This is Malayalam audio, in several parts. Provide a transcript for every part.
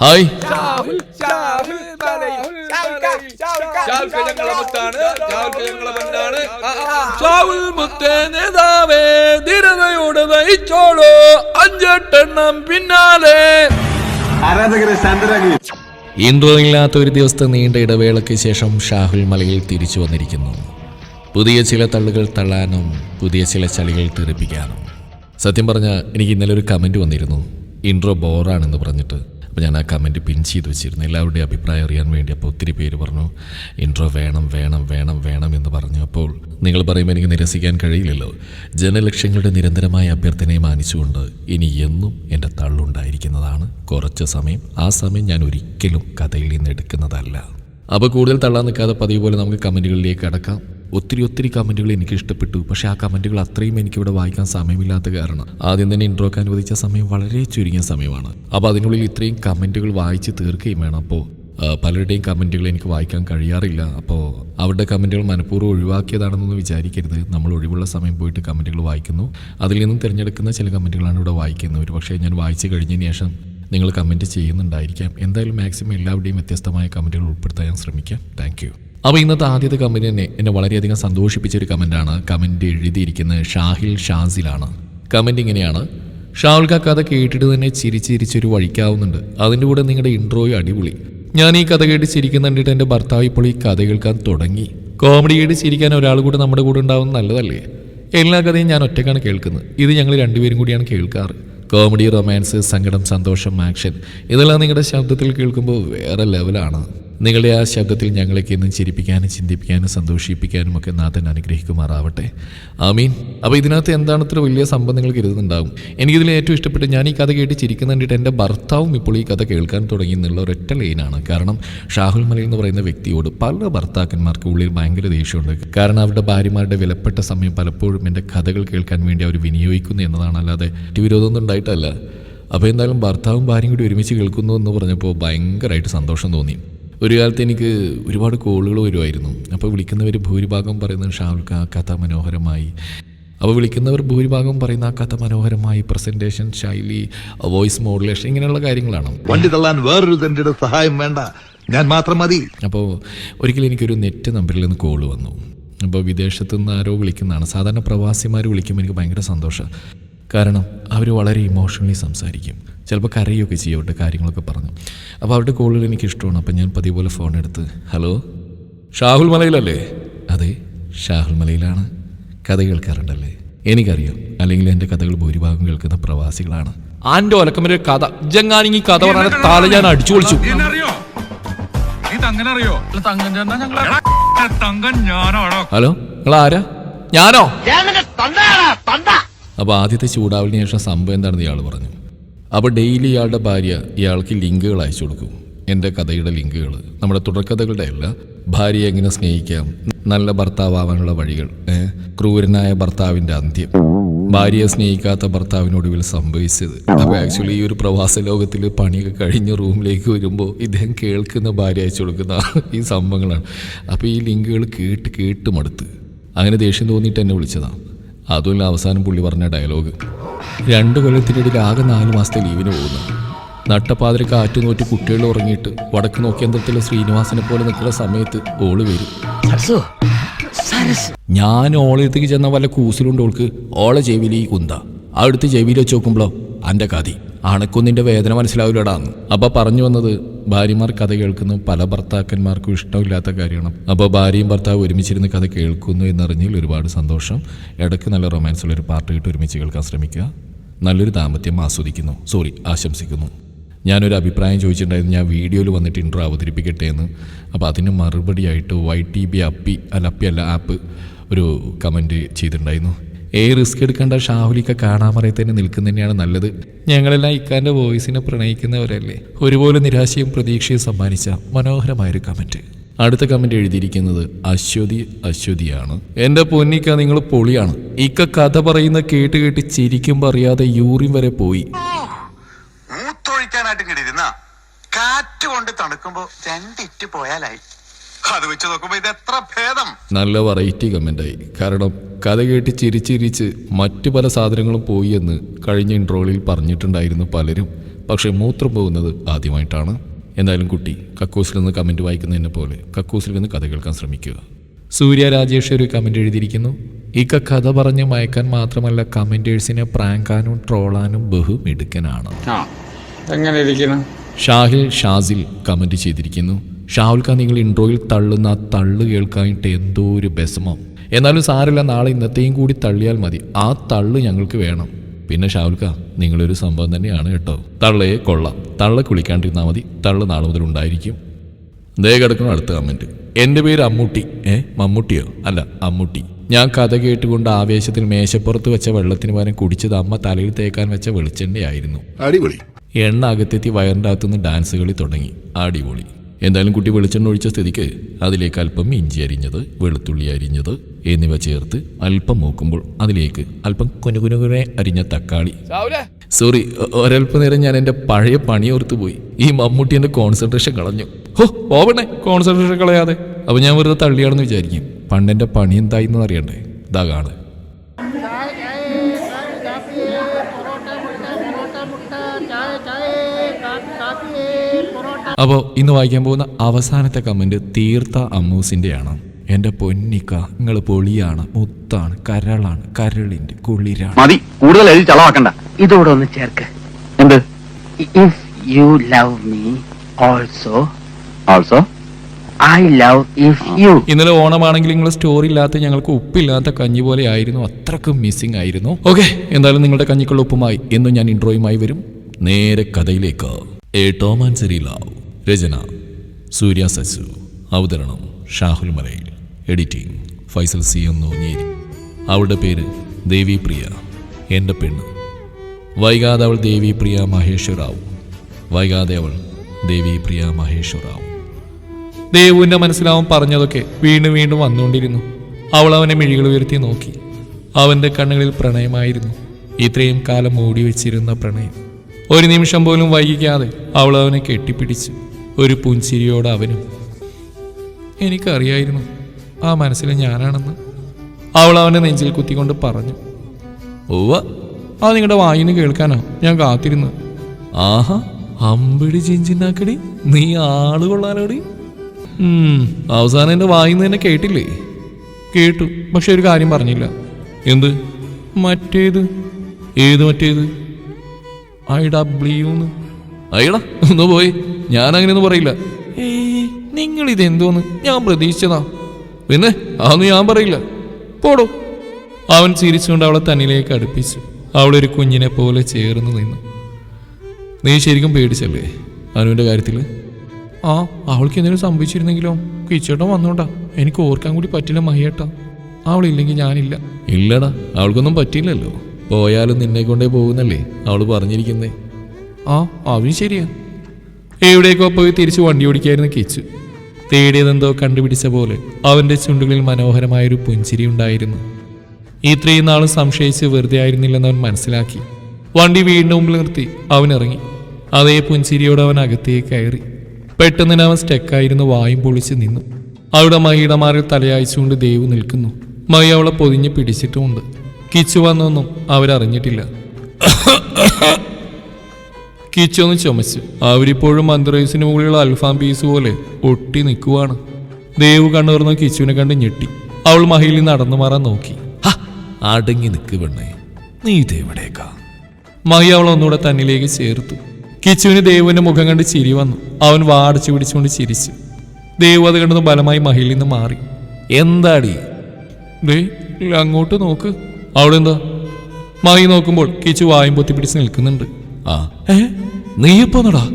ഹായ്. നേതാവേ ധീരതയോട് നയിച്ചോളൂ. അഞ്ചെട്ടെണ്ണം പിന്നാലെ. ഇന്ദ്രനില്ലാത്ത ഒരു ദിവസത്തെ നീണ്ട ഇടവേളയ്ക്ക് ശേഷം ഷാഹുൽ മലയിൽ തിരിച്ചു വന്നിരിക്കുന്നു. പുതിയ ചില തള്ളുകൾ തള്ളാനും പുതിയ ചില ചളികൾ തെറിപ്പിക്കാനും. സത്യം പറഞ്ഞാൽ എനിക്ക് ഇന്നലെ ഒരു കമന്റ് വന്നിരുന്നു. ഇൻട്രോ ബോറാണെന്ന് പറഞ്ഞിട്ട്. അപ്പോൾ ഞാൻ ആ കമന്റ് പിൻ ചെയ്ത് വെച്ചിരുന്നു. എല്ലാവരുടെയും അഭിപ്രായം അറിയാൻ വേണ്ടി അപ്പോൾ ഒത്തിരി പേര് പറഞ്ഞു ഇൻട്രോ വേണം വേണം വേണം വേണം എന്ന് പറഞ്ഞു. അപ്പോൾ നിങ്ങൾ പറയുമ്പോൾ എനിക്ക് നിരസിക്കാൻ കഴിയില്ലല്ലോ. ജനലക്ഷ്യങ്ങളുടെ നിരന്തരമായ അഭ്യർത്ഥനയെ മാനിച്ചുകൊണ്ട് ഇനി എന്നും എന്റെ തള്ളുണ്ടായിരിക്കുന്നതാണ് കുറച്ച് സമയം. ആ സമയം ഞാൻ ഒരിക്കലും കഥയിൽ നിന്ന് എടുക്കുന്നതല്ല. അപ്പോൾ കൂടുതൽ തള്ളാൻ നിൽക്കാതെ പതിവ് പോലെ നമുക്ക് കമന്റുകളിലേക്ക് കടക്കാം ഒത്തിരി ഒത്തിരി കമന്റുകൾ എനിക്ക് ഇഷ്ടപ്പെട്ടു. പക്ഷേ ആ കമന്റുകൾ അത്രയും എനിക്കിവിടെ വായിക്കാൻ സമയമില്ലാത്ത കാരണം ആദ്യം തന്നെ ഇൻട്രോക്ക് അനുവദിച്ച സമയം വളരെ ചുരുങ്ങിയ സമയമാണ്. അപ്പോൾ അതിനുള്ളിൽ ഇത്രയും കമന്റുകൾ വായിച്ച് തീർക്കുകയും വേണം. അപ്പോൾ പലരുടെയും കമന്റുകൾ എനിക്ക് വായിക്കാൻ കഴിയാറില്ല. അപ്പോൾ അവരുടെ കമന്റുകൾ മനഃപൂർവം ഒഴിവാക്കിയതാണെന്നൊന്നും വിചാരിക്കരുത്. നമ്മൾ ഒഴിവുള്ള സമയം പോയിട്ട് കമന്റുകൾ വായിക്കുന്നു. അതിൽ നിന്നും തിരഞ്ഞെടുക്കുന്ന ചില കമന്റുകളാണ് ഇവിടെ വായിക്കുന്നത്. പക്ഷേ ഞാൻ വായിച്ചു കഴിഞ്ഞതിന് ശേഷം നിങ്ങൾ കമന്റ് ചെയ്യുന്നുണ്ടായിരിക്കാം. എന്തായാലും മാക്സിമം എല്ലാവരുടെയും വ്യത്യസ്തമായ കമന്റുകൾ ഉൾപ്പെടുത്താൻ ഞാൻ ശ്രമിക്കാം. താങ്ക് അപ്പോൾ ഇന്നത്തെ ആദ്യത്തെ കമന്റ് തന്നെ എന്നെ വളരെയധികം സന്തോഷിപ്പിച്ച ഒരു കമന്റാണ് കമന്റ് എഴുതിയിരിക്കുന്നത് ഷാഹിൽ ഷാസിലാണ്. കമന്റ് ഇങ്ങനെയാണ്. ആ കഥ കേട്ടിട്ട് തന്നെ ചിരിച്ച് ചിരിച്ചൊരു വഴിക്കാവുന്നുണ്ട്. അതിന്റെ കൂടെ നിങ്ങളുടെ ഇൻട്രോയും അടിപൊളി. ഞാൻ ഈ കഥ കേട്ട് ചിരിക്കുന്ന കണ്ടിട്ട് എന്റെ ഭർത്താവ് ഇപ്പോൾ ഈ കഥ കേൾക്കാൻ തുടങ്ങി. കോമഡി കേട്ട് ചിരിക്കാൻ ഒരാൾ കൂടെ നമ്മുടെ കൂടെ ഉണ്ടാവുന്ന നല്ലതല്ലേ? എല്ലാ കഥയും ഞാൻ ഒറ്റക്കാണ് കേൾക്കുന്നത്. ഇത് ഞങ്ങൾ രണ്ടുപേരും കൂടിയാണ് കേൾക്കാറ്. കോമഡി റൊമാൻസ് സങ്കടം സന്തോഷം ആക്ഷൻ ഇതെല്ലാം നിങ്ങളുടെ ശബ്ദത്തിൽ കേൾക്കുമ്പോൾ വേറെ ലെവലാണ് നിങ്ങളുടെ ആ ശബ്ദത്തിൽ ഞങ്ങളൊക്കെ ഇന്നും ചിരിപ്പിക്കാനും ചിന്തിപ്പിക്കാനും സന്തോഷിപ്പിക്കാനും ഒക്കെ നാഥൻ അനുഗ്രഹിക്കുമാറാവട്ടെ. ആമീൻ. അപ്പോൾ ഇതിനകത്ത് എന്താണ് ഇത്ര വലിയ സംഭവം നിങ്ങൾ കരുതുന്നുണ്ടാവും? എനിക്കിതിൽ ഏറ്റവും ഇഷ്ടപ്പെട്ട് ഞാൻ ഈ കഥ കേട്ട് ചിരിക്കുന്ന കണ്ടിട്ട് എന്റെ ഭർത്താവും ഇപ്പോൾ ഈ കഥ കേൾക്കാൻ തുടങ്ങി എന്നുള്ള ഒരൊറ്റ ലൈനാണ്. കാരണം ഷാഹുൽ മലയിൽ എന്ന് പറയുന്ന വ്യക്തിയോട് പല ഭർത്താക്കന്മാർക്ക് ഉള്ളിൽ ഭയങ്കര ദേഷ്യമുണ്ട്. കാരണം അവരുടെ ഭാര്യമാരുടെ വിലപ്പെട്ട സമയം പലപ്പോഴും എന്റെ കഥകൾ കേൾക്കാൻ വേണ്ടി അവർ വിനിയോഗിക്കുന്നു എന്നതാണ്. അല്ലാതെ വിരോധമൊന്നും ഉണ്ടായിട്ടല്ല. അപ്പോൾ എന്തായാലും ഭർത്താവും ഭാര്യയും കൂടി ഒരുമിച്ച് കേൾക്കുന്നു എന്ന് പറഞ്ഞപ്പോൾ ഭയങ്കരമായിട്ട് സന്തോഷം തോന്നി. ഒരു കാലത്ത് എനിക്ക് ഒരുപാട് കോളുകൾ വരുമായിരുന്നു. അപ്പോൾ വിളിക്കുന്നവർ ഭൂരിഭാഗം പറയുന്നത് ഷാറുഖ് ആ കഥ മനോഹരമായി. അപ്പോൾ വിളിക്കുന്നവർ ഭൂരിഭാഗം പറയുന്ന ആ കഥ മനോഹരമായി പ്രസന്റേഷൻ ശൈലി വോയിസ് മോഡുലേഷൻ ഇങ്ങനെയുള്ള കാര്യങ്ങളാണ്. വണ്ടി തള്ളാൻ വേറൊരു തന്റെ സഹായം വേണ്ട. ഞാൻ മാത്രം മതി. അപ്പോൾ ഒരിക്കലും എനിക്കൊരു നെറ്റ് നമ്പറിൽ നിന്ന് കോൾ വന്നു. അപ്പോൾ വിദേശത്തു നിന്ന് ആരോ വിളിക്കുന്നതാണ്. സാധാരണ പ്രവാസിമാർ വിളിക്കുമ്പോൾ എനിക്ക് ഭയങ്കര സന്തോഷം. കാരണം അവർ വളരെ ഇമോഷണലി സംസാരിക്കും. ചിലപ്പോൾ കരയൊക്കെ ചെയ്യും അവരുടെ കാര്യങ്ങളൊക്കെ പറഞ്ഞു. അപ്പോൾ അവരുടെ കോളുകൾ എനിക്ക് ഇഷ്ടമാണ് അപ്പോൾ ഞാൻ പതിവ് പോലെ ഫോൺ എടുത്ത് ഹലോ ഷാഹുൽ മലയിലല്ലേ? അതെ ഷാഹുൽ മലയിലാണ്. കഥ കേൾക്കാറുണ്ടല്ലേ? എനിക്കറിയാം. അല്ലെങ്കിൽ എന്റെ കഥകൾ ഭൂരിഭാഗം കേൾക്കുന്ന പ്രവാസികളാണ്. ആന്റെ ഒലക്കമൊരു കഥ. ജങ്ങാനിങ്ങി കഥ പറഞ്ഞ താല ഞാൻ അടിച്ചു പൊളിച്ചു. ഹലോ നിങ്ങൾ ആരാ ഞാനോ അപ്പൊ ആദ്യത്തെ ചൂടാവലിന് ശേഷം സംഭവം എന്താണെന്ന് ഇയാൾ പറഞ്ഞു. അപ്പോൾ ഡെയിലി ഇയാളുടെ ഭാര്യ ഇയാൾക്ക് ലിങ്കുകൾ അയച്ചു കൊടുക്കും. എന്റെ കഥയുടെ ലിങ്കുകൾ. നമ്മുടെ തുടർക്കഥകളുടെ അല്ല. ഭാര്യയെ എങ്ങനെ സ്നേഹിക്കാം? നല്ല ഭർത്താവാനുള്ള വഴികൾ. ക്രൂരനായ ഭർത്താവിന്റെ അന്ത്യം. ഭാര്യയെ സ്നേഹിക്കാത്ത ഭർത്താവിനൊടുവിൽ സംഭവിച്ചത്. അപ്പോൾ ആക്ച്വലി ഈ ഒരു പ്രവാസ ലോകത്തിൽ പണിയൊക്കെ കഴിഞ്ഞ് റൂമിലേക്ക് വരുമ്പോൾ ഇദ്ദേഹം കേൾക്കുന്ന ഭാര്യ അയച്ചു കൊടുക്കുന്ന ഈ സംഭവങ്ങളാണ്. അപ്പോൾ ഈ ലിങ്കുകൾ കേട്ട് കേട്ട് മടുത്ത്. അങ്ങനെ ദേഷ്യം തോന്നിയിട്ട് എന്നെ വിളിച്ചതാണ് അതുമല്ല അവസാനം പുള്ളി പറഞ്ഞ ഡയലോഗ്. രണ്ട് കൊല്ലത്തിനിടയിൽ ആകെ നാല് മാസത്തെ ലീവിന് പോകുന്നു. നട്ടപ്പാതിരി കാറ്റ് നോറ്റി കുട്ടികൾ ഉറങ്ങിയിട്ട് വടക്ക് നോക്കിയന്ത്രത്തിലെ ശ്രീനിവാസനെ പോലെ നിൽക്കുന്ന സമയത്ത് ഓൾ വരും. ഞാൻ ഓളത്തേക്ക് ചെന്ന വല്ല കൂസിലുണ്ട് ഓൾക്ക്. ഓളെ ചെവിയിൽ ഈ കുന്ത. അടുത്ത് ചെവിയിൽ വെച്ച് നോക്കുമ്പോഴോ അന്റെ കതി. അണക്കൊന്നിന്റെ വേദന മനസ്സിലാവില്ലടാന്ന് അപ്പൊ പറഞ്ഞു വന്നത് ഭാര്യമാർ കഥ കേൾക്കുന്ന. പല ഭർത്താക്കന്മാർക്കും ഇഷ്ടമില്ലാത്ത കാര്യമാണ്. അപ്പോൾ ഭാര്യയും ഭർത്താവ് ഒരുമിച്ചിരുന്ന് കഥ കേൾക്കുന്നു എന്നറിഞ്ഞാൽ ഒരുപാട് സന്തോഷം. ഇടയ്ക്ക് നല്ല റൊമാൻസ് ഉള്ള ഒരു പാർട്ട് ഇട്ട് ഒരുമിച്ച് കേൾക്കാൻ ശ്രമിക്കുക. നല്ലൊരു ദാമ്പത്യം ആസ്വദിക്കുന്നു. സോറി ആശംസിക്കുന്നു. ഞാനൊരു അഭിപ്രായം ചോദിച്ചിട്ടുണ്ടായിരുന്നു. ഞാൻ വീഡിയോയിൽ വന്നിട്ട് ഇൻട്രോ അവതരിപ്പിക്കട്ടെ എന്ന്. അപ്പോൾ അതിന് മറുപടിയായിട്ട് വൈ ടി ബി അപ്പി അല്ല അപ്പി അല്ല ആപ്പ് ഒരു കമന്റ് ചെയ്തിട്ടുണ്ടായിരുന്നു. ഏ റിസ്ക് എടുക്കേണ്ട ഷാഹുലിക്ക നിൽക്കുന്ന തന്നെയാണ് നല്ലത്. ഞങ്ങളെല്ലാം ഇക്കാന്റെ വോയിസിനെ പ്രണയിക്കുന്നവരല്ലേ? ഒരുപോലെ നിരാശയും പ്രതീക്ഷയും സമ്മാനിച്ച മനോഹരമായൊരു കമന്റ്. അടുത്ത കമന്റ് എഴുതിയിരിക്കുന്നത് അശ്വതി അശ്വതിയാണ്. എന്റെ പൊന്നിക്ക നിങ്ങൾ പൊളിയാണ്. ഇക്ക കഥ പറയുന്ന കേട്ട് കേട്ട് ചിരിക്കും പറയാതെ യൂറിൻ വരെ പോയി. കാറ്റ് കൊണ്ട് തണുക്കുമ്പോ രണ്ടിറ്റ് പോയാലായി. അത് വെച്ച് നോക്കുമ്പോ ഇത് എത്ര ഭേദം. നല്ല വെറൈറ്റി കമന്റായി കാരണം കഥ കേട്ട് ചിരിച്ചിരിച്ച് മറ്റു പല സാധനങ്ങളും പോയി എന്ന് കഴിഞ്ഞ ഇൻട്രോളിൽ പറഞ്ഞിട്ടുണ്ടായിരുന്നു പലരും. പക്ഷേ മൂത്രം പോകുന്നത് ആദ്യമായിട്ടാണ്. എന്തായാലും കുട്ടി കക്കൂസിൽ നിന്ന് കമന്റ് വായിക്കുന്നതിനെ പോലെ കക്കൂസിൽ നിന്ന് കഥ കേൾക്കാൻ ശ്രമിക്കുക. സൂര്യ രാജേഷ് ഒരു കമന്റ് എഴുതിയിരിക്കുന്നു. ഇക്ക കഥ പറഞ്ഞ് മയക്കാൻ മാത്രമല്ല കമന്റേഴ്സിനെ പ്രാങ്കാനും ട്രോളാനും ബഹുമിടുക്കനാണ് ആ എങ്ങനെ ഇരിക്കുന്നു? ഷാഹിൽ ഷാസിൽ കമന്റ് ചെയ്തിരിക്കുന്നു. ഷാഹുൽ ഖാൻ നിങ്ങൾ ഇൻട്രോയിൽ തള്ളുന്ന ആ തള്ളു കേൾക്കാനായിട്ട് എന്തോ ഒരു ബെസമം എന്നാലും സാരമില്ല നാളെ ഇന്നത്തെയും കൂടി തള്ളിയാൽ മതി. ആ തള്ള് ഞങ്ങൾക്ക് വേണം. പിന്നെ ഷാഹുൽ ഖാൻ നിങ്ങളൊരു സംഭവം തന്നെയാണ് കേട്ടോ. തള്ളയെ കൊള്ളാം. തള്ള കുളിക്കാണ്ടിരുന്നാൽ മതി. തള്ള് നാളെ മുതൽ ഉണ്ടായിരിക്കും. ദേ കിടക്കണം അടുത്ത കമന്റ് എന്റെ പേര് അമ്മൂട്ടി. ഏ മമ്മൂട്ടിയോ? അല്ല അമ്മൂട്ടി. ഞാൻ കഥ കേട്ടുകൊണ്ട് ആവേശത്തിൽ മേശപ്പുറത്ത് വെച്ച വെള്ളത്തിന് പകരം കുടിച്ചത് അമ്മ തലയിൽ തേക്കാൻ വെച്ച വെളിച്ചെണ്ണയായിരുന്നു. അടിപൊളി. എണ്ണ അകത്തെത്തി വയറിന്റെ അകത്തുനിന്ന് ഡാൻസ് കളി തുടങ്ങി. അടിപൊളി. എന്തായാലും കുട്ടി വെളിച്ചെണ്ണ ഒഴിച്ച സ്ഥിതിക്ക് അതിലേക്ക് അല്പം ഇഞ്ചി അരിഞ്ഞത് വെളുത്തുള്ളി അരിഞ്ഞത് എന്നിവ ചേർത്ത് അല്പം മൂക്കുമ്പോൾ അതിലേക്ക് അല്പം കുനുകുനുകുനെ അരിഞ്ഞ തക്കാളി. സോറി ഒരല്പനേരം ഒരല്പ നേരം ഞാൻ എന്റെ പഴയ പണി ഓർത്തുപോയി ഈ മമ്മൂട്ടി എന്റെ കോൺസെൻട്രേഷൻ കളഞ്ഞു. ഹോ പോവണേ. കോൺസെൻട്രേഷൻ കളയാതെ. അപ്പോൾ ഞാൻ വെറുതെ തള്ളിയാണെന്ന് വിചാരിക്കും. പണ്ടെന്റെ പണി എന്തായിരുന്നു അറിയണ്ടേ ഇതാ കാണ് അപ്പോൾ ഇന്ന് വായിക്കാൻ പോകുന്ന അവസാനത്തെ കമന്റ് തീർത്ത അമ്മൂസിന്റെയാണ്. എന്റെ പൊന്നിക്ക നിങ്ങൾ പൊളിയാണ് മുത്താണ് കരളാണ് കരളിന്റെ കുളിരാണ്. മതി കൂടുതൽ എഴുതി ചളവാക്കണ്ട. ഇതോടെ ഒന്ന് ചേർക്ക്. എന്ത്? If you love me also also I love you ഇന്നലെ ഓണമാണെങ്കിൽ നിങ്ങൾ സ്റ്റോറി ഇല്ലാത്ത ഞങ്ങൾക്ക് ഉപ്പില്ലാത്ത കഞ്ഞി പോലെ ആയിരുന്നു. അത്രക്കും മിസ്സിംഗ് ആയിരുന്നു. ഓക്കെ എന്തായാലും നിങ്ങളുടെ കഞ്ഞിക്കുള്ള ഉപ്പുമായി എന്നും ഞാൻ ഇൻട്രോയുമായി വരും. നേരെ കഥയിലേക്ക്. Atom and love. രചന സൂര്യ സസു. അവതരണം ഷാഹുൽ മലയിൽ. എഡിറ്റിംഗ് ഫൈസൽ സി എന്നോഞ്ഞേരി അവളുടെ പേര് ദേവി പ്രിയ എന്റെ പെണ്ണ്. വൈകാതെ അവൾ ദേവി പ്രിയ മഹേശ്വറാവും വൈകാതെ അവൾ ദേവി പ്രിയ മഹേശ്വറാവും ദേവുവിന്റെ മനസ്സിലാവൻ പറഞ്ഞതൊക്കെ വീണ്ടും വീണ്ടും വന്നുകൊണ്ടിരുന്നു. അവൾ അവനെ മിഴികൾ ഉയർത്തി നോക്കി. അവന്റെ കണ്ണുകളിൽ പ്രണയമായിരുന്നു. ഇത്രയും കാലം ഓടി വെച്ചിരുന്ന പ്രണയം. ഒരു നിമിഷം പോലും വൈകിക്കാതെ അവൾ അവനെ കെട്ടിപ്പിടിച്ചു. ഒരു പുഞ്ചിരിയോട് അവനും എനിക്കറിയായിരുന്നു ആ മനസ്സിൽ ഞാനാണെന്ന്. അവൾ അവനെ നെഞ്ചിൽ കുത്തിക്കൊണ്ട് പറഞ്ഞു ഓവ അത് നിങ്ങളുടെ വായിന്ന് കേൾക്കാനോ. ഞാൻ കാത്തിരുന്നു. ആഹാ അമ്പിടി ചിഞ്ചിനാക്കടി നീ ആൾ കൊള്ളാലോടി. ഉം, അവസാനം എന്റെ വായിന്ന് തന്നെ കേട്ടില്ലേ? കേട്ടു പക്ഷെ ഒരു കാര്യം പറഞ്ഞില്ല. എന്ത്? മറ്റേത്? ഏത് മറ്റേത്? ഐ ഡബ്ല്യൂന്ന് അയ്യടാ ഒന്ന് പോയി. ഞാൻ അങ്ങനെയൊന്നും പറയില്ല. ഏയ് നിങ്ങൾ ഇതെന്തോന്ന് ഞാൻ പ്രതീക്ഷിച്ചതാ. പിന്നെ അതൊന്നും ഞാൻ പറയില്ല. പോടോ. അവൻ ചിരിച്ചുകൊണ്ട് അവളെ തന്നിലേക്ക് അടുപ്പിച്ചു. അവളൊരു കുഞ്ഞിനെ പോലെ ചേർന്ന് നിന്നു. നീ ശരിക്കും പേടിച്ചല്ലേ? അനുവിന്റെ കാര്യത്തിൽ ആ അവൾക്ക് എന്തെങ്കിലും സംഭവിച്ചിരുന്നെങ്കിലോ? കിച്ചേട്ടൻ വന്നോണ്ടാ. എനിക്ക് ഓർക്കാൻ കൂടി പറ്റില്ല മഹിയേട്ടാ. അവളില്ലെങ്കിൽ ഞാനില്ല. ഇല്ലടാ അവൾക്കൊന്നും പറ്റിയില്ലല്ലോ. പോയാലും നിന്നെ കൊണ്ടേ പോകുന്നല്ലേ അവൾ പറഞ്ഞിരിക്കുന്നേ. ആ അതും ശരിയാ. എവിടേക്കോ പോയി തിരിച്ച് വണ്ടി ഓടിക്കായിരുന്നു കിച്ചു. തേടിയതെന്തോ കണ്ടുപിടിച്ച പോലെ അവന്റെ ചുണ്ടുകളിൽ മനോഹരമായൊരു പുഞ്ചിരി ഉണ്ടായിരുന്നു. ഇത്രയും നാളും സംശയിച്ച് വെറുതെ ആയിരുന്നില്ലെന്ന് അവൻ മനസ്സിലാക്കി. വണ്ടി വീണ്ടും മുമ്പിൽ നിർത്തി. അവൻ ഇറങ്ങി. അതേ പുഞ്ചിരിയോടെ അവൻ അകത്തേക്ക് കയറി. പെട്ടെന്ന് അവൻ സ്റ്റെക്കായിരുന്നു വായും പൊളിച്ച് നിന്നു. അവിടെ മഹിയുടെ മാറിൽ തലയായിച്ചുകൊണ്ട് ദേവ് നിൽക്കുന്നു. മഹി അവളെ പൊതിഞ്ഞ് പിടിച്ചിട്ടുമുണ്ട്. കിച്ചു വന്നൊന്നും അവരറിഞ്ഞിട്ടില്ല. കിച്ചൊന്ന് ചുമച്ചു. അവരിപ്പോഴും മന്ത്രൈസിന് മുകളിലുള്ള അൽഫാം പീസ് പോലെ ഒട്ടി നിൽക്കുവാണ്. ദേവ് കണ്ണുറന്ന് കിച്ചുവിനെ കണ്ട് ഞെട്ടി. അവൾ മഹിയിൽ നടന്നു മാറാൻ നോക്കി. "ഹ, അടങ്ങി നിൽക്ക് പെണ്ണേ. നീ ഇതെവിടേക്കാ? മഹി അവൾ ഒന്നുകൂടെ തന്നിലേക്ക് ചേർത്തു. കിച്ചുവിന് ദേവുവിന്റെ മുഖം കണ്ട് ചിരി വന്നു. അവൻ വാടിച്ചു പിടിച്ചുകൊണ്ട് ചിരിച്ചു. ദേവു അത് കണ്ടത് ബലമായി മഹിയിൽ നിന്ന് മാറി. എന്താടി? ദേ അങ്ങോട്ട് നോക്ക്. അവിടെ എന്താ മഹി നോക്കുമ്പോൾ കിച്ചു വായും പൊത്തി പിടിച്ച് നിൽക്കുന്നുണ്ട്. ആ. ഏ നീ എപ്പോന്നടാ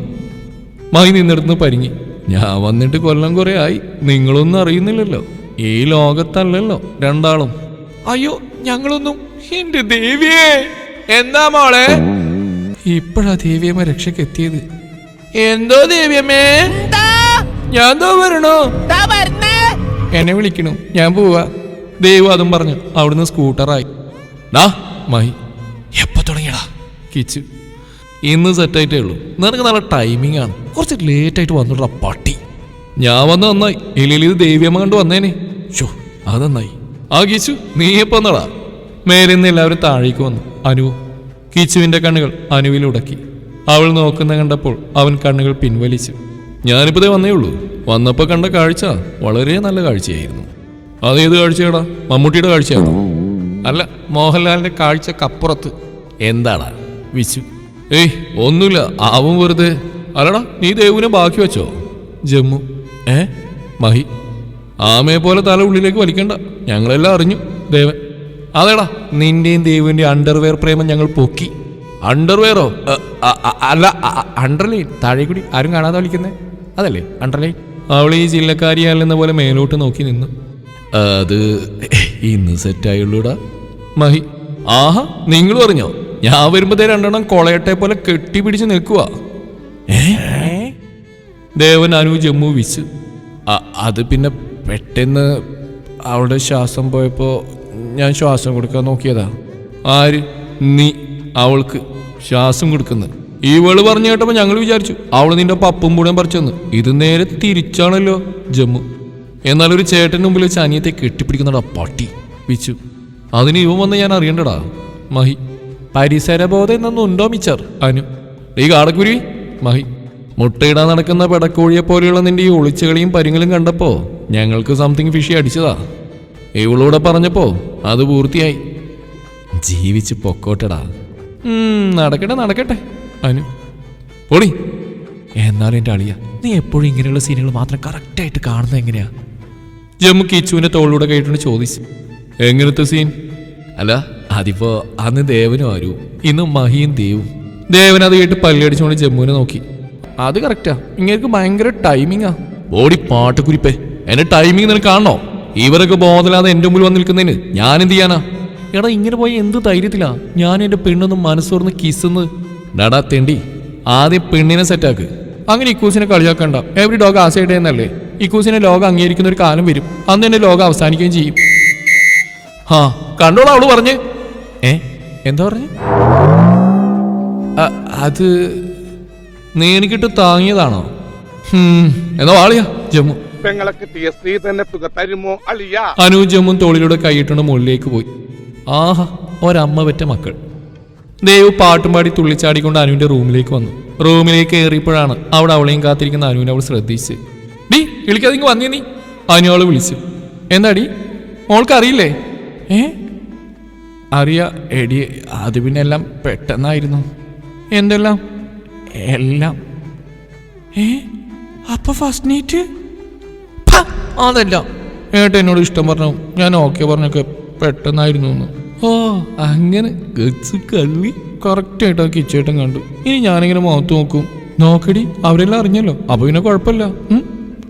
മഹി നിന്നിടത്തുനിന്ന് പരിങ്ങി. ഞാൻ വന്നിട്ട് കൊല്ലം കുറെ ആയി. നിങ്ങളൊന്നും അറിയുന്നില്ലല്ലോ. ഈ ലോകത്തല്ലല്ലോ രണ്ടാളും. അയ്യോ ഞങ്ങളൊന്നും. എന്റെ ദേവിയെ. എന്താ മോളെ? ഇപ്പോഴാ ദേവിയമ്മ രക്ഷയ്ക്ക് എത്തിയത് എന്തോ ദേവിയമ്മേ? ഞാൻ എന്തോ വരണോ? എന്നെ വിളിക്കണു. ഞാൻ പോവാ. ദേവു അതും പറഞ്ഞു. അവിടുന്ന് സ്കൂട്ടറായി. ഡാ മായി എപ്പോ തുടങ്ങിയടാ? കിച്ചു. ഇന്ന് സെറ്റായിട്ടേ ഉള്ളൂ. നിനക്ക് നല്ല ടൈമിംഗ് ആണ്. കുറച്ച് ലേറ്റ് ആയിട്ട് വന്നിട്ടാ പട്ടി. ഞാൻ വന്ന് നന്നായി. ഇല്ലെങ്കിൽ ഇത് ദേവിയമ്മ കണ്ട് വന്നേനെ. ഷോ അത് നന്നായി ആ കിച്ചു നീ എപ്പോ വന്നടാ? മേലിന്ന് എല്ലാവരും താഴേക്ക് വന്നു. അനു കിച്ചുവിന്റെ കണ്ണുകൾ അനുവിൽ ഉടക്കി. അവൾ നോക്കുന്ന കണ്ടപ്പോൾ അവൻ കണ്ണുകൾ പിൻവലിച്ചു. ഞാനിപ്പോ വന്നേ ഉള്ളൂ. വന്നപ്പോൾ കണ്ട കാഴ്ച വളരെ നല്ല കാഴ്ചയായിരുന്നു. അതേത് കാഴ്ചയാടാ? മമ്മൂട്ടിയുടെ കാഴ്ചയാണോ? അല്ല മോഹൻലാലിന്റെ കാഴ്ചക്കപ്പുറത്ത്. എന്താടാ? വിശു. ഏയ് ഒന്നുമില്ല. ആവും വെറുതെ അല്ലടാ നീ ദേവുവിനെ ബാക്കി വെച്ചോ? ജമ്മു. ഏ? മഹി. ആമയെ പോലെ തല ഉള്ളിലേക്ക് വലിക്കണ്ട. ഞങ്ങളെല്ലാം അറിഞ്ഞു ദേവൻ. അതേടാ നിന്റെയും ദേവിന്റെ അണ്ടർവെയർ പ്രേമം ഞങ്ങൾ പൊക്കി. അണ്ടർവെയറോ അല്ല അണ്ടർലൈൻ താഴെ കൂടി ആരും കാണാതെ വലിക്കുന്നേ അതല്ലേ അണ്ടർലൈൻ അവൾ ഈ ജില്ലക്കാരിയല്ലെന്ന പോലെ മേലോട്ട് നോക്കി നിന്നു. അത് ഇന്ന് സെറ്റായുള്ളൂടാ മഹി ആഹാ നിങ്ങൾ പറഞ്ഞോ? ഞാൻ വരുമ്പോ രണ്ടെണ്ണം കൊളയട്ടെ പോലെ കെട്ടിപ്പിടിച്ച് നിൽക്കുക ദേവൻ അനു ജമ്മു വിച്ച് അത് പിന്നെ പെട്ടെന്ന് അവളുടെ ശ്വാസം പോയപ്പോ ഞാൻ ശ്വാസം കൊടുക്കാൻ നോക്കിയതാ. ആര്? നീ അവൾക്ക് ശ്വാസം കൊടുക്കുന്നത് ഇവൾ പറഞ്ഞു കേട്ടപ്പോ ഞങ്ങൾ വിചാരിച്ചു അവൾ നിന്റെ പപ്പും കൂടെ പറിച്ചെന്ന്. ഇത് നേരെ തിരിച്ചാണല്ലോ ജമ്മു. എന്നാൽ ഒരു ചേട്ടന്റെ മുമ്പിൽ വെച്ച് അനിയത്തെ കെട്ടിപ്പിടിക്കുന്നടാ പട്ടി വിച്ചു അതിന് ഇവൻ വന്ന് ഞാൻ അറിയണ്ടടാ മഹി. പരിസരബോധം എന്നൊന്നും ഉണ്ടോ മിച്ചർ? അനു ഈ കാടക്കുരി മഹി. മുട്ടയിടാൻ നടക്കുന്ന പെടക്കോഴിയെ പോലെയുള്ള നിന്റെ ഈ ഒളിച്ചുകളിയും പരിങ്ങലും കണ്ടപ്പോ ഞങ്ങൾക്ക് സംതിങ് ഫിഷി അടിച്ചതാ. ഇവളൂടെ പറഞ്ഞപ്പോ അത് പൂർത്തിയായി. ജീവിച്ച് പൊക്കോട്ടടാ. നടക്കട്ടെ നടക്കട്ടെ. അനു പൊളി. എന്നാലും എന്റെ അളിയ നീ എപ്പോഴും ഇങ്ങനെയുള്ള സീനുകൾ മാത്രം കറക്റ്റായിട്ട് കാണുന്നത് എങ്ങനെയാ? ജമ്മു കിച്ചുവിന്റെ തോളിലൂടെ കേട്ടിട്ട് ചോദിച്ചു. എങ്ങനത്തെ സീൻ? അല്ല അതിപ്പോ അന്ന് ദേവനും ആരും ഇന്ന് മഹിയും ദേവും. ദേവൻ അത് കേട്ട് പല്ലടിച്ചുകൊണ്ട് ജമ്മുവിനെ നോക്കി. അത് കറക്റ്റാ. ഇങ്ങനെ ഭയങ്കര ടൈമിങ്ങാ ബോഡി പാട്ടുകുരിപ്പേ എന്റെ ടൈമിങ് നിനക്ക് കാണണോ? ഇവരൊക്കെ ബോധമില്ലാതെ എന്റെ മുമ്പിൽ വന്ന് നിൽക്കുന്നതിന് ഞാൻ എന്ത് ചെയ്യാനാ? എടാ ഇങ്ങനെ പോയി എന്ത് ധൈര്യത്തിലാ? ഞാൻ എന്റെ പെണ്ണൊന്ന് മനസ്സോർന്ന് കിസ്സെന്ന് ഡാടാ തെണ്ടി. ആദ്യം പെണ്ണിനെ സെറ്റാക്ക്. അങ്ങനെ ഇക്കൂസിനെ കളിയാക്കണ്ട. എവറി ഡോഗ് ആസൈഡ് എന്നല്ലേ ഇക്കൂസിനെ ലോകം അംഗീകരിക്കുന്ന ഒരു കാലം വരും. അന്ന് എന്നെ ലോകം അവസാനിക്കുകയും ചെയ്യും. ഹാ കണ്ടോളാ അവൾ പറഞ്ഞ്. ഏ? എന്താ പറഞ്ഞു? അത് നീ എനിക്കിട്ട് താങ്ങിയതാണോ? എന്നാ വാളിയാ ജമ്മു. തന്നെ തരുമോ? അളിയ. അനു ജമ്മും തോളിലൂടെ കൈയിട്ടുണ്ട് മുകളിലേക്ക് പോയി. ആഹാ ഒരമ്മ പറ്റ മക്കൾ. ദേവ് പാട്ടും പാടി തുള്ളിച്ചാടിക്കൊണ്ട് അനുവിന്റെ റൂമിലേക്ക് വന്നു. റൂമിലേക്ക് കയറിയപ്പോഴാണ് അവിടെ അവളെയും കാത്തിരിക്കുന്ന അനുവിനെ അവൾ ശ്രദ്ധിച്ച് ഡീ വിളിക്കാതെ ഇങ്ങ് വന്നേ നീ? അനു അവൾ വിളിച്ചു. എന്താടി? മോൾക്ക് അറിയില്ലേ ഏ? അറിയാ എടി അത് പിന്നെ എല്ലാം പെട്ടെന്നായിരുന്നു. എന്തെല്ലാം? എല്ലാം. ഏ? അപ്പൊ ഫസ്റ്റ് നൈറ്റ് അതല്ല ഏട്ട എന്നോട് ഇഷ്ടം പറഞ്ഞു ഞാൻ ഓക്കെ പറഞ്ഞൊക്കെ പെട്ടെന്നായിരുന്നു എന്ന്. ഓ അങ്ങനെ ഗച്ച് കള്ളി. കറക്റ്റ് ആയിട്ട് ആ കിച്ചേട്ടൻ കണ്ടു. ഇനി ഞാനിങ്ങനെ മുഖത്ത് നോക്കും. നോക്കടി അവരെല്ലാം അറിഞ്ഞല്ലോ. അപ്പൊ പിന്നെ കുഴപ്പമില്ല.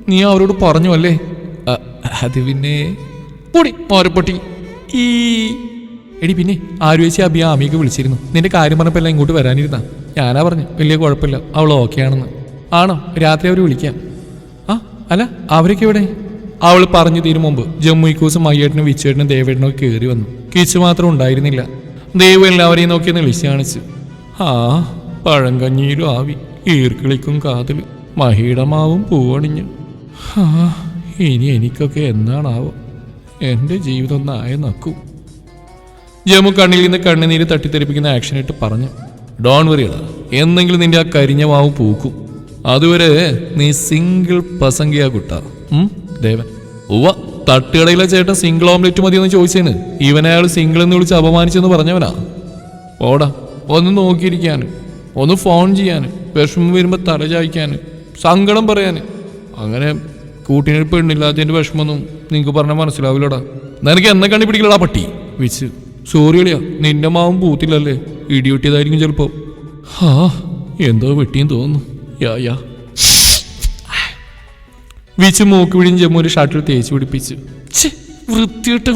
നീ അവരോട് പറഞ്ഞു അല്ലേ? അത് പിന്നെ? പൊടി ഓരപ്പൊട്ടി ഈ എടി പിന്നെ ആരുവേച്ചി അബി ആമിയൊക്കെ വിളിച്ചിരുന്നു. നിന്റെ കാര്യം പറഞ്ഞപ്പോൾ എല്ലാം ഇങ്ങോട്ട് വരാനിരുന്നാ. ഞാനാ പറഞ്ഞു വലിയ കുഴപ്പമില്ല. അവൾ ഓക്കെ ആണെന്ന് ആണോ? രാത്രി അവർ വിളിക്കാം. അല്ല അവരൊക്കെ എവിടെ? അവൾ പറഞ്ഞു തീരും മുമ്പ് ജമ്മുക്കൂസും മയ്യേട്ടനും വിച്ചേട്ടനും ദേവേട്ടനും ഒക്കെ കയറി വന്നു. കിച്ചു മാത്രം ഉണ്ടായിരുന്നില്ല. ദേവ് എല്ലാവരെയും നോക്കി ഒന്ന് വിളിച്ചു കാണിച്ചു. ആ പഴങ്കഞ്ഞിയിലും ആവി ഈർക്കിളിക്കും കാതിൽ മഹീടമാവും പൂവണിഞ്ഞു. ആ ഇനി എനിക്കൊക്കെ എന്നാണാവോ? എന്റെ ജീവിതം ഒന്നായ നക്കും. ജമ്മു കണ്ണിൽ നിന്ന് കണ്ണുനീര് തട്ടിത്തെറിപ്പിക്കുന്ന ആക്ഷൻ ഇട്ട് പറഞ്ഞു ഡോൺ വറിയടാ എന്നെങ്കിലും നിന്റെ ആ കരിഞ്ഞ മാവ് പൂക്കും. അതുവരെ നീ സിംഗിൾ പസങ്കിയാ കുട്ട. ദേവൻ. ഉവ്വ തട്ടുകടയിലെ ചേട്ടൻ സിംഗിൾ ഓംലെറ്റ് മതിയെന്ന് ചോദിച്ചേന്. ഇവനെ അയാൾ സിംഗിൾ എന്ന് വിളിച്ച് അപമാനിച്ചെന്ന് പറഞ്ഞവനാ. ഓടാ ഒന്ന് നോക്കിയിരിക്കാന് ഒന്ന് ഫോൺ ചെയ്യാന് വിഷമം വരുമ്പോൾ തല ചായ്ക്കാന് സങ്കടം പറയാന്. അങ്ങനെ കൂട്ടിനൊരു പെണ്ണില്ലാത്തതിന്റെ വിഷമമൊന്നും നിങ്ങക്ക് പറഞ്ഞാൽ മനസ്സിലാവില്ലടാ. നിനക്ക് എന്നെ കണ്ടുപിടിക്കലടാ പട്ടി. വിച്ച് സോറി കളിയാ നിന്റെ മാവും പൂത്തില്ലല്ലേ? ഇടിയൊട്ടിയതായിരിക്കും ചിലപ്പോ. ഹാ എന്തോ വെട്ടിയും തോന്നുന്നു. യാ യാ. വിച്ച് മൂക്ക് പിടിയും ജമ്മു ഒരു ഷർട്ടിൽ തേച്ച് പിടിപ്പിച്ചു. വൃത്തിയിട്ട്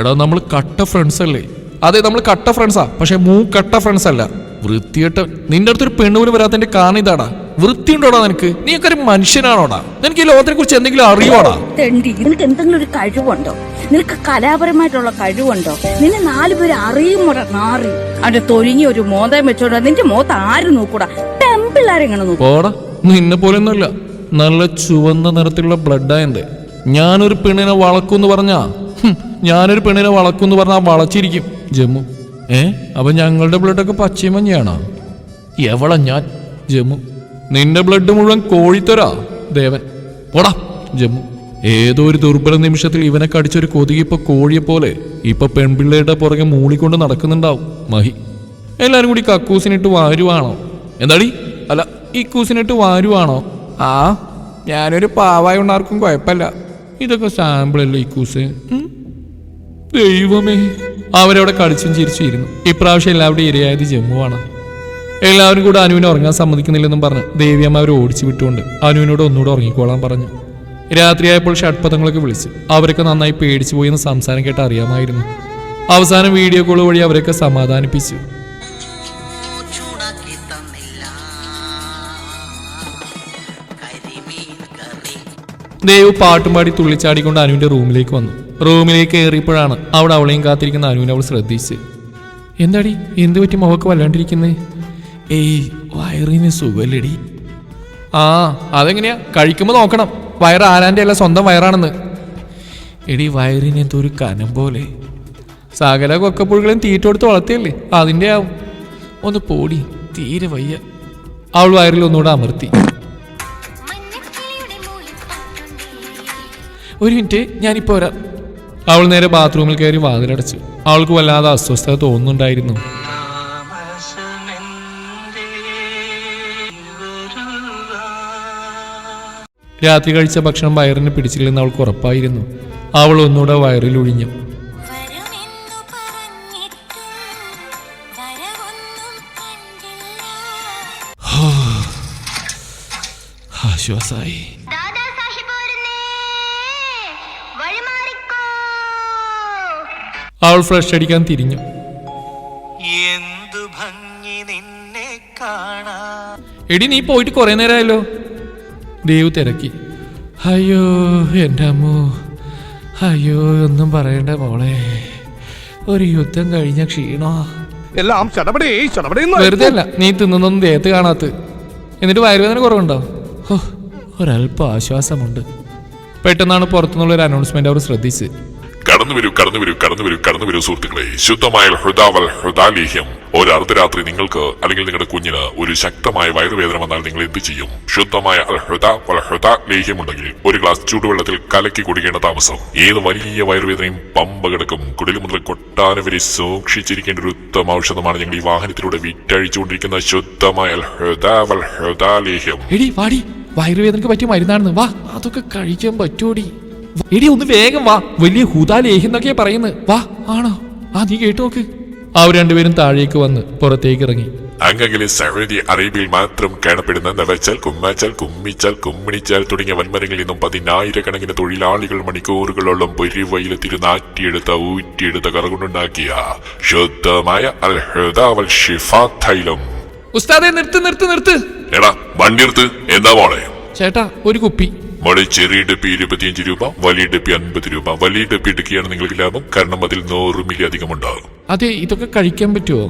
എടാ നമ്മൾ കട്ട ഫ്രണ്ട്സ് അല്ലേ? അതെ നമ്മൾ കട്ട ഫ്രണ്ട്സാ പക്ഷെ മൂ കട്ട ഫ്രണ്ട്സ് അല്ല. വൃത്തിയിട്ട് നിന്റെ അടുത്തൊരു പെണ്ണുപോലും വരാത്തതിന്റെ കാരണം ഇതാടാ. വൃത്തിയുണ്ടോടാ നിനക്ക്? നീയൊക്കെ ഒരു മനുഷ്യനാണോടാ? നിനക്ക് ഈ ലോകത്തിനെ കുറിച്ച് എന്തെങ്കിലും അറിയോടാ നിനക്ക് എന്തെങ്കിലും ഒരു കഴിവുണ്ടോ? നിനക്ക് കലാപരമായിട്ടുള്ള കഴിവുണ്ടോ? നിന്നെ നാലു പേര് അറിയുമോടാ അവന്റെ തൊലിഞ്ഞ ഒരു മോതം വെച്ചോടാ നിന്റെ മോത്ത് ആര് നോക്കൂടാ? നോക്കും. പോടാ നല്ല ചുവന്ന നിറത്തിലുള്ള ബ്ലഡാ എന്റെ ഞാനൊരു പെണ്ണിനെ വളക്കൂന്ന് പറഞ്ഞാ ഹും, ഞാനൊരു പെണ്ണിനെ വളക്കൂന്ന് പറഞ്ഞാ വളച്ചിരിക്കും. ജമ്മു ഏ? അപ്പൊ ഞങ്ങളുടെ ബ്ലഡൊക്കെ പച്ചയും മഞ്ഞയാണോ? എവള ഞാൻ? ജമ്മു നിന്റെ ബ്ലഡ് മുഴുവൻ കോഴിത്തരാ ദേവൻ. പോടാ ജമ്മു. ഏതോ ഒരു ദുർബല നിമിഷത്തിൽ ഇവനെ കടിച്ചൊരു കൊതുകി ഇപ്പൊ കോഴിയെ പോലെ ഇപ്പൊ പെൺപിള്ളേരുടെ പുറകെ മൂളിക്കൊണ്ട് നടക്കുന്നുണ്ടാവും. മഹി. എല്ലാരും കൂടി കക്കൂസിനിട്ട് വാരുവാണോ? എന്താടി? അല്ല ഈ കൂസിനിട്ട് വാരുവാണോ? ആ ഞാനൊരു പാവായ ഉണ്ടാർക്കും കുഴപ്പമില്ല. ഇതൊക്കെ സാമ്പിളല്ലേ ഈ കൂസ്? ദൈവമേ. അവരവിടെ കളിച്ചും ചിരിച്ചിരുന്നു. ഇപ്രാവശ്യം എല്ലാവരുടെയും ഇരയായത് ജമ്മുവാണ്. എല്ലാവരും കൂടെ അനുവിനെ ഉറങ്ങാൻ സമ്മതിക്കുന്നില്ലെന്നും പറഞ്ഞ് ദേവിയമ്മ അവരെ ഓടിച്ചു വിട്ടുകൊണ്ട് അനുവിനോട് ഒന്നുകൂടെ ഉറങ്ങിക്കോളാൻ പറഞ്ഞു. രാത്രിയായപ്പോൾ ഷഡ്പഥങ്ങളൊക്കെ വിളിച്ചു അവരൊക്കെ നന്നായി പേടിച്ചു പോയി എന്ന് സംസാരം കേട്ട് അറിയാമായിരുന്നു. അവസാനം വീഡിയോ കോൾ വഴി അവരൊക്കെ സമാധാനിപ്പിച്ചു. ദേവ് പാട്ടും പാടി തുള്ളിച്ചാടിക്കൊണ്ട് അനുവിന്റെ റൂമിലേക്ക് വന്നു. റൂമിലേക്ക് കയറിയപ്പോഴാണ് അവിടെ അവളെയും കാത്തിരിക്കുന്ന അനുവിനെ അവൾ ശ്രദ്ധിച്ച് എന്താടി? എന്ത് പറ്റി മുഖക്ക് വല്ലാണ്ടിരിക്കുന്നേ? ഏയ് വയറിന് സുഖല്ലടി. ആ അതെങ്ങനെയാ? കഴിക്കുമ്പോ നോക്കണം. വയറ് ആരാന്റെ അല്ല സ്വന്തം വയറാണെന്ന്. എടി വയറിന് എന്തോ ഒരു കനം പോലെ. സകല കൊക്കപ്പുഴുകളും തീറ്റ കൊടുത്ത് വളർത്തിയല്ലേ? അതിന്റെ ആവും. ഒന്ന് പോടി തീരെ വയ്യ. അവൾ വയറിൽ ഒന്നുകൂടെ അമർത്തി. ഒരു മിനിറ്റ് ഞാനിപ്പോ വരാം. അവൾ നേരെ ബാത്റൂമിൽ കയറി വാതിലടച്ചു. അവൾക്ക് വല്ലാതെ അസ്വസ്ഥത തോന്നുന്നുണ്ടായിരുന്നു. രാത്രി കഴിച്ച ഭക്ഷണം വയറിന് പിടിച്ചില്ലെന്ന് അവൾക്ക് ഉറപ്പായിരുന്നു. അവൾ ഒന്നുകൂടെ വയറിൽ ഒഴിഞ്ഞു വരുമെന്നു പറഞ്ഞിട്ടും വരവൊന്നും കണ്ടില്ല. ആശ്വാസായി. അവൾ ഫ്രഷ് അടിക്കാൻ തിരിഞ്ഞു. എന്തു ഭംഗി നിന്നെ കാണാ എടി നീ പോയിട്ട് കുറെ നേരമായല്ലോ ദേവ് തിരക്കി. അയ്യോ എന്റെ അമ്മോ. അയ്യോ ഒന്നും പറയണ്ട മോളെ. ഒരു യുദ്ധം കഴിഞ്ഞ ക്ഷീണോ? എല്ലാം വെറുതെ അല്ല നീ തിന്നൊന്നും ദേഹത്ത് കാണാത്ത. എന്നിട്ട് വയറുവേദന കുറവുണ്ടോ? ഒരല്പ ഒരല്പം ആശ്വാസമുണ്ട്. പെട്ടെന്നാണ് പുറത്തുനിന്നുള്ള ഒരു അനൗൺസ്മെന്റ് അവർ ശ്രദ്ധിച്ച്. കടന്നു വരൂ കടന്നു വരൂ കടന്നു വരൂ കടന്നു വരൂ സുഹൃത്തുക്കളെ. ശുദ്ധമായ ഹൃദാവൽ ഹൃദാലേഹ്യം ഒരു അർദ്ധരാത്രി നിങ്ങൾക്ക് അല്ലെങ്കിൽ നിങ്ങളുടെ കുഞ്ഞിന് ഒരു ശക്തമായ വയറുവേദന വന്നാൽ നിങ്ങൾ എന്ത് ചെയ്യും? ശുദ്ധമായ അൽഹൃദ വൽഹൃദ വൽ ഹൃദ ലേഹ്യം ഉണ്ടെങ്കിൽ ഒരു ഗ്ലാസ് ചൂടുവെള്ളത്തിൽ കലക്കി കുടിക്കേണ്ട താമസം. ഏത് വലിയ വയറുവേദനയും പമ്പ കിടക്കും. കുടിൽ മുതൽ കൊട്ടാന വരെ സൂക്ഷിച്ചിരിക്കേണ്ട ഒരു ഉത്തമ ഔഷധമാണ് ഞങ്ങൾ ഈ വാഹനത്തിലൂടെ വിറ്റഴിച്ചുകൊണ്ടിരിക്കുന്ന ശുദ്ധമായ അൽഹൃദ വൽഹൃദ ലേഹ്യം വയറുവേദനക്ക് പറ്റിയ മരുന്നാണെന്ന് വാ. അതൊക്കെ കഴിക്കാൻ പറ്റൂടി. എടി ഒന്ന് വേഗം വാ. വലിയ ഹുദാലേഹ്യം എന്നൊക്കെയാ പറയുന്നത് വാ ആണോ? ആ നീ കേട്ടോക്ക് അവർ രണ്ടുപേരും താഴേക്ക് വന്ന് പുറത്തേക്ക് ഇറങ്ങി. അങ്ങനെ സൗദി അറേബ്യയിൽ മാത്രം കാണപ്പെടുന്ന നിറച്ചാൽ കുമ്മാച്ചാൽ കുമ്മിച്ചാൽ കുമ്മിണിച്ചാൽ തുടങ്ങിയ വൻമരങ്ങളിൽ നിന്നും പതിനായിരക്കണക്കിന് തൊഴിലാളികൾ മണിക്കൂറുകളോളം പൊരിവയിലെത്തിരുന്നാറ്റിയെടുത്ത ഊറ്റിയെടുത്ത കറകൊണ്ടുണ്ടാക്കിയ ശുദ്ധമായ അൽ ഷിഫാ ഷിഫ തൈലം. ഉസ്താദെ നിർത്ത് നിർത്ത് നിർത്ത്. എടാ വണ്ടി നിർത്ത്. എന്താ മോളെ? ചേട്ടാ ഒരു കുപ്പി. മോളെ ചെറിയ ഡപ്പി ഇരുപത്തിയഞ്ച് രൂപ വലിയ ഡപ്പി അൻപത് രൂപ. വലിയ ഡപ്പി എടുക്കുകയാണ് നിങ്ങൾക്ക് ലാഭം. കാരണം അതിൽ നൂറ് മില്ലി അധികം ഉണ്ടാകും. അതെ ഇതൊക്കെ കഴിക്കാൻ പറ്റുമോ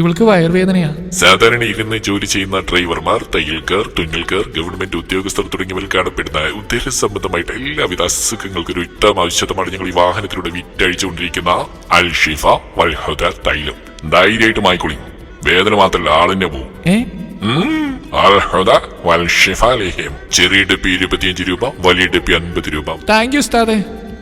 ഇവൾക്ക് വയറുവേദനയാ സാധാരണ ഇരുന്ന് ജോലി ചെയ്യുന്ന ഡ്രൈവർമാർ തയ്യൽക്കാർ തുന്നൽക്കാർ ഗവൺമെന്റ് ഉദ്യോഗസ്ഥർ തുടങ്ങിയവർ കാണപ്പെടുന്ന ഉദ്ദേശ സംബന്ധമായിട്ട് എല്ലാവിധ അസുഖങ്ങൾക്കും ഒരു ഉത്തമ ആവശ്യമാണ് ഞങ്ങൾ ഈ വാഹനത്തിലൂടെ വിറ്റഴിച്ചുകൊണ്ടിരിക്കുന്ന അൽ ഷിഫ വൽഹദ തൈലം. ധൈര്യമായിട്ട് മായിക്കൊള്ളി വേദന മാത്രമല്ല ആളിനെ പോവും ചെറിയ ഡപ്പി ഇരുപത്തിയഞ്ച് രൂപ വലിയ ഡപ്പി അൻപത് രൂപ. താങ്ക് യു ഉസ്താദേ.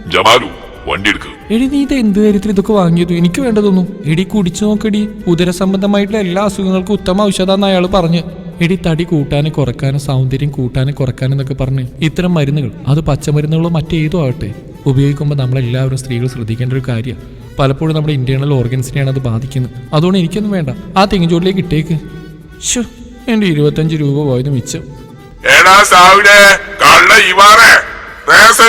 ജമാലു വണ്ടി എടുക്കുക എടി നീ ഇത് എന്ത് കാര്യത്തിൽ ഇതൊക്കെ വാങ്ങിയതു? എനിക്ക് വേണ്ടതൊന്നും. എടി കുടിച്ചു നോക്കടി. ഉദര സംബന്ധമായിട്ടുള്ള എല്ലാ അസുഖങ്ങൾക്കും ഉത്തമ ഔഷധാന്ന് അയാൾ പറഞ്ഞു. എടി തടി കൂട്ടാനും കുറക്കാനും സൗന്ദര്യം കൂട്ടാനും കുറക്കാനും എന്നൊക്കെ പറഞ്ഞ്. ഇത്തരം മരുന്നുകൾ അത് പച്ചമരുന്നുകളോ മറ്റേതോ ആകട്ടെ ഉപയോഗിക്കുമ്പോൾ നമ്മളെല്ലാവരും സ്ത്രീകൾ ശ്രദ്ധിക്കേണ്ട ഒരു കാര്യം. പലപ്പോഴും നമ്മുടെ ഇന്റേണൽ ഓർഗൻസിനെയാണ് അത് ബാധിക്കുന്നത്. അതുകൊണ്ട് എനിക്കൊന്നും വേണ്ട. ആ തെങ്ങിൻ ചോട്ടിലേക്ക് ഇട്ടേക്ക്. ഷോ എന്റെ ഇരുപത്തഞ്ച് രൂപ പോയത് മിച്ചം. എടാ സാവിനെ കള്ള ഇവാറേ.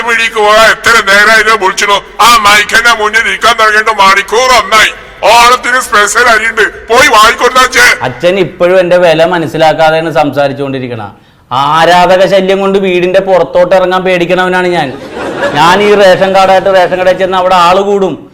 പിടിക്ക് പോകാൻ എത്ര നേരം വിളിച്ചിനു ആ മൈക്കന്റെ മുന്നിൽ ഇരിക്കാൻ തുടങ്ങിയിട്ട് മണിക്കൂർ ഒന്നായി. ഓണത്തിന് സ്പെഷ്യൽ അരിയുണ്ട്. പോയി വാങ്ങിക്കൊണ്ടാച്ചേ അച്ഛൻ ഇപ്പോഴും എന്റെ വില മനസ്സിലാക്കാതെയാണ് സംസാരിച്ചുകൊണ്ടിരിക്കണ. ആരാധക ശല്യം കൊണ്ട് വീടിന്റെ പുറത്തോട്ട് ഇറങ്ങാൻ പേടിക്കണവനാണ് ഞാൻ. ഞാൻ ഈ റേഷൻ കാർഡായിട്ട് റേഷൻ കടയിൽ ചെന്ന് അവിടെ ആൾ കൂടും.